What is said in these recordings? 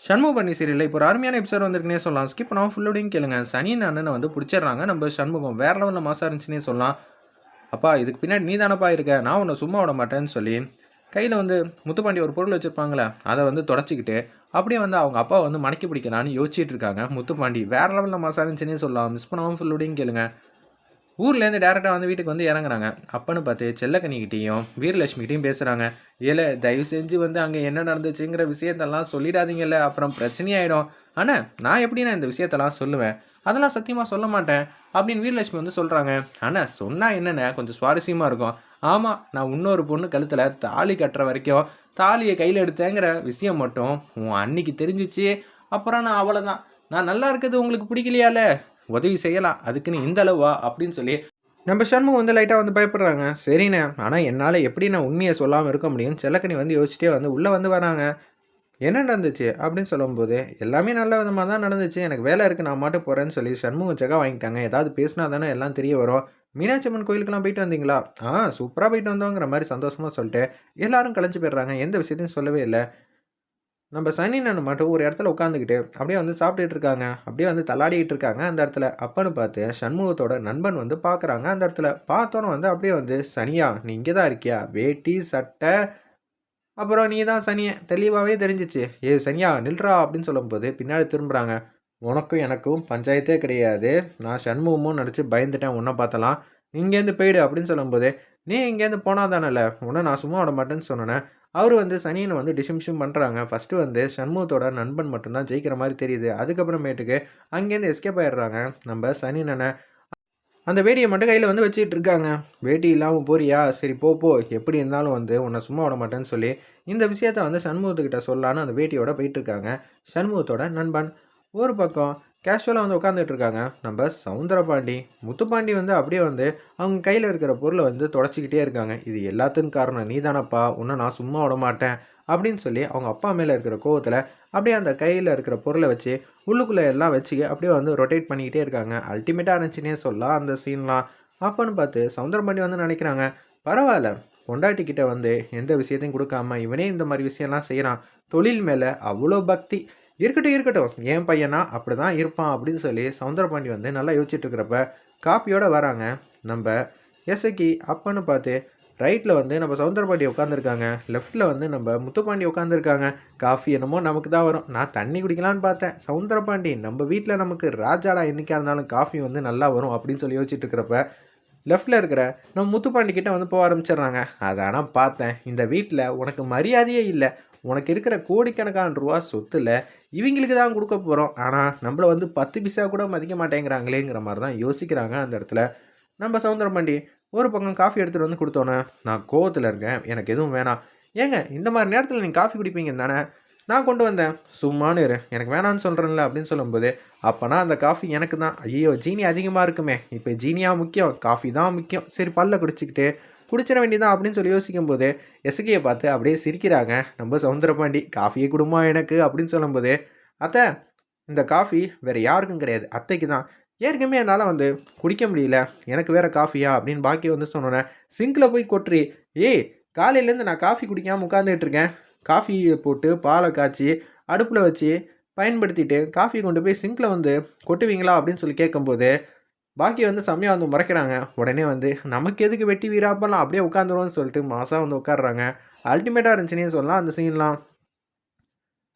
சண்முக பண்ணி சீரியலில் இப்போ ஒரு அருமையான எபிசோட் வந்திருக்குனே சொல்லலாம். ஸ்கிப் பண்ணாமல் ஃபுல்லோடையும் கேளுங்க. சனி அண்ணனை வந்து பிடிச்சிடுறாங்க. நம்ம சண்முகம் வேற லெவலில் மாசா இருந்துச்சுன்னே சொல்லலாம். அப்பா இதுக்கு பின்னாடி நீ தானப்பா இருக்க? நான் உன்னை சும்மா விட மாட்டேன்னு சொல்லி கையில் வந்து முத்துப்பாண்டி ஒரு பொருள் வச்சுருப்பாங்களே அதை வந்து தொடச்சிக்கிட்டு அப்படியே வந்து அவங்க அப்பா வந்து மடக்கி பிடிக்கலான்னு யோசிச்சுட்டு இருக்காங்க. முத்துப்பாண்டி வேற லெவலில் மாசா இருந்துச்சுன்னே சொல்லலாம். மிஸ் பண்ணாமல் ஃபுல்லோடையும் கேளுங்க. ஊர்லேருந்து டேரெக்டாக வந்து வீட்டுக்கு வந்து இறங்குறாங்க. அப்பன்னு பார்த்து செல்லக்கனிக்கிட்டேயும் வீரலட்சுமிகிட்டையும் பேசுகிறாங்க ஏழை தயவு செஞ்சு வந்து அங்கே என்ன நடந்துச்சுங்கிற விஷயத்தெல்லாம் சொல்லிடாதீங்கல்ல அப்புறம் பிரச்சனையாயிடும். ஆனால் நான் எப்படி நான் இந்த விஷயத்தெல்லாம் சொல்லுவேன்? அதெல்லாம் சத்தியமாக சொல்ல மாட்டேன் அப்படின்னு வீரலட்சுமி வந்து சொல்கிறாங்க ஆனால் சொன்னால் என்னென்ன கொஞ்சம் சுவாரஸ்யமாக இருக்கும். ஆமாம் நான் இன்னொரு பொண்ணு கழுத்தில் தாலி கட்டுற வரைக்கும் தாலியை கையில் எடுத்தேங்கிற விஷயம் மட்டும் உன் அன்னைக்கு தெரிஞ்சிச்சு. அப்புறம் நான் அவ்வளோதான் நான் நல்லா இருக்கிறது உங்களுக்கு பிடிக்கலையால? உதவி செய்யலாம். அதுக்குன்னு இந்த அளவா அப்படின்னு சொல்லி நம்ம சண்முகம் வந்து லைட்டாக வந்து பயப்படுறாங்க. சரிண்ணே. ஆனால் என்னால் எப்படி நான் உண்மையை சொல்லாமல் இருக்க முடியும்? செல்லக்கனி வந்து யோசிச்சிட்டே வந்து உள்ளே வந்து வராங்க. என்ன நடந்துச்சு? அப்படின்னு சொல்லும்போது எல்லாமே நல்ல விதமாக தான் நடந்துச்சு. எனக்கு வேலை இருக்குது நான் மாட்டு போகிறேன்னு சொல்லி சண்முகம் செக்கா வாங்கிட்டாங்க. ஏதாவது பேசினா தானே எல்லாம் தெரிய வரும். மீனாட்சி அம்மன் கோயிலுக்கெல்லாம் போயிட்டு வந்தீங்களா? ஆ சூப்பராக போயிட்டு வந்தோங்கிற மாதிரி சந்தோஷமாக சொல்லிட்டு எல்லாரும் கலைஞ்சு போயிடுறாங்க. எந்த விஷயத்தையும் சொல்லவே இல்லை. நம்ம சனி நான் மட்டும் ஒரு இடத்துல உட்காந்துக்கிட்டு அப்படியே வந்து சாப்பிட்டுட்டு இருக்காங்க. அப்படியே வந்து தள்ளாடிக்கிட்டு இருக்காங்க அந்த இடத்துல. அப்பன்னு பார்த்து சண்முகத்தோட நண்பன் வந்து பார்க்குறாங்க அந்த இடத்துல. பார்த்தோன்னே வந்து அப்படியே வந்து சனியா நீ இங்கே தான் இருக்கியா? வேட்டி சட்டை. அப்புறம் நீ தான் சனியை. தெளிவாகவே தெரிஞ்சிச்சு. ஏ சனியா நில்றா. அப்படின்னு சொல்லும்போது பின்னாடி திரும்புகிறாங்க உனக்கும் எனக்கும் பஞ்சாயத்தே கிடையாது. நான் சண்முகமும் நினச்சி பயந்துட்டேன். உன்னை பார்த்தலாம். இங்கேருந்து போயிடு. அப்படின்னு சொல்லும்போது நீ இங்கேருந்து போனா தானேல? உன்னை நான் சும்மா விட மாட்டேன்னு சொன்னேன். அவர் வந்து சனியனை வந்து டிசிமிஷன் பண்ணுறாங்க ஃபஸ்ட்டு வந்து சண்முகத்தோட நண்பன் மட்டும்தான் ஜெயிக்கிற மாதிரி தெரியுது. அதுக்கப்புறமேட்டுக்கு அங்கேருந்து எஸ்கேப் ஆயிடுறாங்க. நம்ம சனியனை அந்த வேடியை மட்டும் கையில் வந்து வச்சுக்கிட்டு இருக்காங்க. வேட்டி இல்லாமல் போறியா? சரி போ போ. எப்படி இருந்தாலும் வந்து உன்னை சும்மா விட மாட்டேன்னு சொல்லி இந்த விஷயத்த வந்து சண்முகத்துக்கிட்ட சொல்லலான்னு அந்த வேட்டியோட போயிட்டு இருக்காங்க. சண்முகத்தோட நண்பன். ஒரு பக்கம் கேஷுவலாக வந்து உட்காந்துட்டு இருக்காங்க நம்ம சவுந்தரபாண்டி. முத்துப்பாண்டி வந்து அப்படியே வந்து அவங்க கையில் இருக்கிற பொருளை வந்து தொடச்சிக்கிட்டே இருக்காங்க. இது எல்லாத்துக்கும் காரணம் நீ தானப்பா உன்னை நான் சும்மா விட மாட்டேன் அப்படின்னு சொல்லி அவங்க அப்பா மேலே இருக்கிற கோவத்தில் அப்படியே அந்த கையில் இருக்கிற பொருளை வச்சு உள்ளுக்குள்ளே எல்லாம் வச்சு அப்படியே வந்து ரொட்டேட் பண்ணிக்கிட்டே இருக்காங்க. அல்டிமேட்டாக இருந்துச்சுன்னே சொல்லலாம் அந்த சீன்லாம் அப்போன்னு பார்த்து சவுந்தரபாண்டி வந்து நினைக்கிறாங்க பரவாயில்ல. பொண்டாட்டிக்கிட்ட வந்து எந்த விஷயத்தையும் கொடுக்காம இவனே இந்த மாதிரி விஷயம்லாம் செய்கிறான் தொழில் மேலே அவ்வளோ பக்தி. இருக்கட்டும் இருக்கட்டும். என் பையனா அப்படி தான் இருப்பான் அப்படின்னு சொல்லி சவுந்தரபாண்டி வந்து நல்லா யோசிச்சுட்டு இருக்கிறப்ப காப்பியோட வராங்க. நம்ம எசக்கி அப்பன்னு பார்த்து ரைட்டில் வந்து நம்ம சவுந்தரபாண்டி உட்காந்துருக்காங்க லெஃப்ட்டில் வந்து நம்ம முத்துப்பாண்டி உட்காந்துருக்காங்க காஃபி என்னமோ நமக்கு தான் வரும். நான் தண்ணி குடிக்கலான்னு பார்த்தேன். சவுந்தரபாண்டி நம்ம வீட்டில் நமக்கு ராஜாடா என்னைக்காக இருந்தாலும் காஃபி வந்து நல்லா வரும் அப்படின்னு சொல்லி யோசிச்சுட்டு இருக்கிறப்ப லெஃப்ட்டில் இருக்கிற நம்ம முத்துப்பாண்டி கிட்டே வந்து போக ஆரம்பிச்சிடுறாங்க. அதை ஆனால் பார்த்தேன். இந்த வீட்டில் உனக்கு மரியாதையே இல்லை. உனக்கு இருக்கிற கோடிக்கணக்கான ரூபா சொத்தில் இவங்களுக்கு தான் கொடுக்க போகிறோம் ஆனால் நம்மளை வந்து பத்து பிசா கூட மதிக்க மாட்டேங்கிறாங்களேங்கிற மாதிரி தான் யோசிக்கிறாங்க அந்த இடத்துல. நம்ம சவுந்தரம் பண்டி ஒரு பக்கம் காஃபி எடுத்துகிட்டு வந்து கொடுத்தோன்னே நான் கோவத்தில் இருக்கேன் எனக்கு எதுவும் வேணாம். ஏங்க இந்த மாதிரி நேரத்தில் நீங்கள் காஃபி குடிப்பீங்க தானே? நான் கொண்டு வந்தேன். சும்மானு இரு எனக்கு வேணான்னு சொல்கிறேன்ல அப்படின்னு சொல்லும்போது அப்போனா அந்த காஃபி எனக்கு தான். ஐயோ ஜீனி அதிகமாக இருக்குமே. இப்போ ஜீனியாக முக்கியம் காஃபி தான் முக்கியம். சரி பல்ல குடிச்சிக்கிட்டு குடிச்சிட வேண்டியதான் அப்படின்னு சொல்லி யோசிக்கும் போது பார்த்து அப்படியே சிரிக்கிறாங்க. நம்ம சவுந்தரபாண்டி காஃபியே குடுமா எனக்கு? அப்படின்னு சொல்லும்போது அத்தை இந்த காஃபி வேறு யாருக்கும் கிடையாது. அத்தைக்கு தான். ஏற்கனவே என்னால் வந்து குடிக்க முடியல. எனக்கு வேறு காஃபியா? அப்படின்னு பாக்கி வந்து சொன்னோன்னே சிங்கில் போய் கொட்டுறி ஏய் காலையிலேருந்து நான் காஃபி குடிக்காமல் உட்காந்துட்டு இருக்கேன். காஃபியை போட்டு பாலை காய்ச்சி அடுப்பில் வச்சு பயன்படுத்திட்டு காஃபி கொண்டு போய் சிங்கில் வந்து கொட்டுவீங்களா? அப்படின்னு சொல்லி கேட்கும்போது பாக்கி வந்து செம்மையாக வந்து முறைக்கிறாங்க. உடனே வந்து நமக்கு எதுக்கு வெட்டி வீராப்பெல்லாம் அப்படியே உட்காந்துருவோம்னு சொல்லிட்டு மாதம் வந்து உட்காடுறாங்க அல்டிமேட்டாக இருந்துச்சுன்னே சொல்லலாம் அந்த சீன்லாம்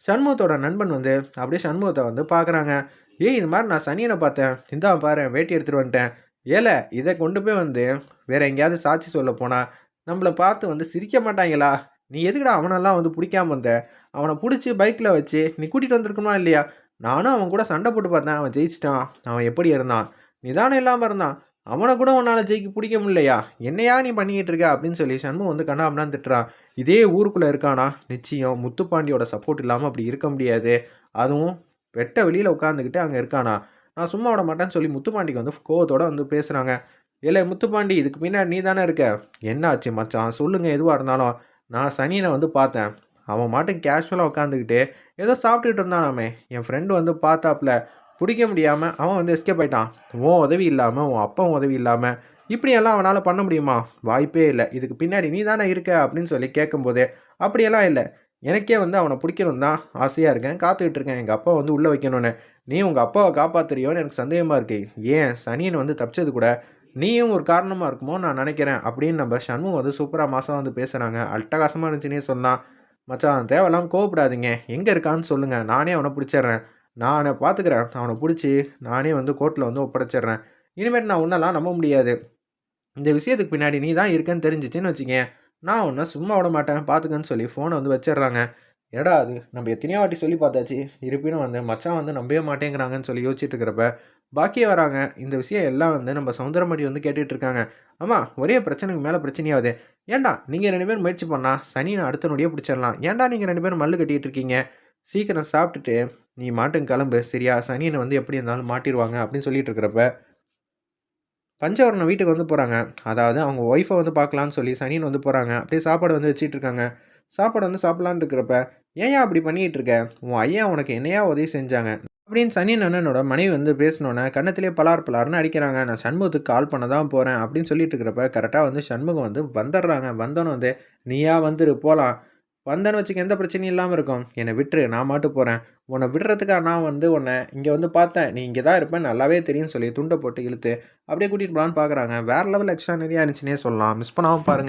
சண்முகத்தோட நண்பன் வந்து அப்படியே சண்முகத்தை வந்து பார்க்குறாங்க ஏய் இது மாதிரி நான் சனியனை பார்த்தேன். இந்தா பாரு வேட்டி எடுத்துகிட்டு வந்துட்டேன். ஏல இதை கொண்டு போய் வந்து வேற எங்கேயாவது சாட்சி சொல்ல போனால் நம்மளை பார்த்து வந்து சிரிக்க மாட்டாங்களா? நீ எதுக்குடா அவனெல்லாம் வந்து பிடிக்காம வந்த? அவனை பிடிச்சி பைக்கில் வச்சு நீ கூட்டிகிட்டு வந்திருக்கணுமா இல்லையா? நானும் அவன் கூட சண்டை போட்டு பார்த்தேன். அவன் ஜெயிச்சிட்டான். அவன் எப்படி இருந்தான்? நிதானம் இல்லாமல் இருந்தான். அவனை கூட உன்னால் ஜெயிக்க பிடிக்க முடியலையா? என்னையா நீ பண்ணிக்கிட்டு இருக்க? அப்படின்னு சொல்லி சண்முகம் வந்து கண்ணாமலாம் திட்டுறான் இதே ஊருக்குள்ளே இருக்கானா? நிச்சயம் முத்துப்பாண்டியோட சப்போர்ட் இல்லாமல் அப்படி இருக்க முடியாது. அதுவும் வெட்ட வெளியில் உட்காந்துக்கிட்டு அங்கே இருக்கானா? நான் சும்மா விட மாட்டேன்னு சொல்லி முத்துப்பாண்டிக்கு வந்து கோவத்தோட வந்து பேசுகிறாங்க இல்லை முத்துப்பாண்டி இதுக்கு பின்னாடி நீ தானே இருக்க? என்னாச்சு மச்சான்? சொல்லுங்கள் எதுவாக இருந்தாலும். நான் சனியனை வந்து பார்த்தேன். அவன் மாட்டும் கேஷுவலாக உட்காந்துக்கிட்டு ஏதோ சாப்பிட்டுட்டு இருந்தானாமே. என் ஃப்ரெண்டு வந்து பார்த்தாப்புல. பிடிக்க முடியாமல் அவன் வந்து எஸ்கேப் ஆயிட்டான். உன் உதவி இல்லாமல் உன் அப்பா உதவி இல்லாமல் இப்படியெல்லாம் அவனால் பண்ண முடியுமா? வாய்ப்பே இல்லை. இதுக்கு பின்னாடி நீ தானே இருக்க அப்படின்னு சொல்லி கேட்கும்போதே அப்படியெல்லாம் இல்லை. எனக்கே வந்து அவனை பிடிக்கணும் தான் ஆசையாக இருக்கேன். காத்துக்கிட்டு இருக்கேன். எங்கள் அப்பா வந்து உள்ளே வைக்கணும்னு. நீ உங்கள் அப்பாவை காப்பாத்துறியோன்னு எனக்கு சந்தேகமாக இருக்கு. ஏன் சனியன் வந்து தப்பிச்சது கூட நீயும் ஒரு காரணமாக இருக்குமோ நான் நினைக்கிறேன் அப்படின்னு நம்ம சண்முகம் வந்து சூப்பராக மாதம் வந்து பேசுகிறாங்க அட்டகாசமாக இருந்துச்சுன்னே சொன்னான் மச்சான் தேவையில்லாமல் கோவப்படாதீங்க. எங்கே இருக்கான்னு சொல்லுங்கள் நானே அவனை பிடிச்சிடுறேன். நான் அவனை பார்த்துக்கிறேன். அவனை பிடிச்சி நானே வந்து கோர்ட்டில் வந்து ஒப்படைச்சிடுறேன். இனிமேட்டு நான் உன்னெல்லாம் நம்ப முடியாது. இந்த விஷயத்துக்கு பின்னாடி நீ தான் இருக்கேன்னு தெரிஞ்சிச்சின்னு வச்சுக்கேன். நான் ஒன்றை சும்மா விட மாட்டேன். பார்த்துக்கன்னு சொல்லி ஃபோனை வந்து வச்சிடுறாங்க. எடா அது நம்ம எத்தனையோ வாட்டி சொல்லி பார்த்தாச்சு. இருப்பினும் வந்து மச்சான் வந்து நம்பவே மாட்டேங்கிறாங்கன்னு சொல்லி யோசிச்சுட்டு இருக்கிறப்ப பாக்கியே வராங்க. இந்த விஷயம் எல்லாம் வந்து நம்ம சவுந்தரமடி வந்து கேட்டுட்டு இருக்காங்க. ஆமாம் ஒரே பிரச்சனைக்கு மேலே பிரச்சனையாகுது ஏன்டா நீங்கள் ரெண்டு பேரும் முயற்சி பண்ணா நான் அடுத்த நொடியே பிடிச்சிடலாம். ஏன்டா நீங்கள் ரெண்டு பேரும் மல்லு கட்டிட்டு இருக்கீங்க? சீக்கிரம் சாப்பிட்டுட்டு நீ மாட்டுங்க கிளம்பு. சரியா? சனியனை வந்து எப்படி இருந்தாலும் மாட்டிடுவாங்க அப்படின்னு சொல்லிட்டு இருக்கிறப்ப பஞ்சவரணம் வீட்டுக்கு வந்து போகிறாங்க அதாவது அவங்க ஒய்ஃபை வந்து பார்க்கலான்னு சொல்லி சனியன் வந்து போகிறாங்க அப்படியே சாப்பாடு வந்து வச்சுட்டு இருக்காங்க. சாப்பாடு வந்து சாப்பிட்லான்னு இருக்கிறப்ப ஏன் அப்படி பண்ணிகிட்டு இருக்க? உன் ஐயா உனக்கு என்னையா உதவி செஞ்சாங்க? அப்படின்னு சனியன் அண்ணனோட மனைவி வந்து பேசினோன்னே கன்னத்திலே பலார் பலார்னு அடிக்கிறாங்க. நான் சண்முகத்துக்கு கால் பண்ண தான் போகிறேன் அப்படின்னு சொல்லிட்டு இருக்கிறப்ப கரெக்டாக வந்து சண்முகம் வந்து வந்துடுறாங்க. வந்தோன்னு வந்து நீயா வந்துரு போகலாம் வந்தேன்னு வச்சுக்க எந்த பிரச்சனையும் இல்லாமல் இருக்கும். என்னை விட்டுரு நான் மாட்டு போகிறேன் உன்னை விடுறதுக்காக நான் வந்து உன்னை இங்கே வந்து பார்த்தேன். நீ இங்கே தான் இருப்பேன் நல்லாவே தெரியும் சொல்லி துண்டை போட்டு இழுத்து அப்படியே கூட்டிகிட்டு போகலான்னு பார்க்குறாங்க வேறு லெவல் எக்ஸ்ட்ரா நிறையா இருந்துச்சுன்னே சொல்லலாம். மிஸ் பண்ணாமல் பாருங்கள்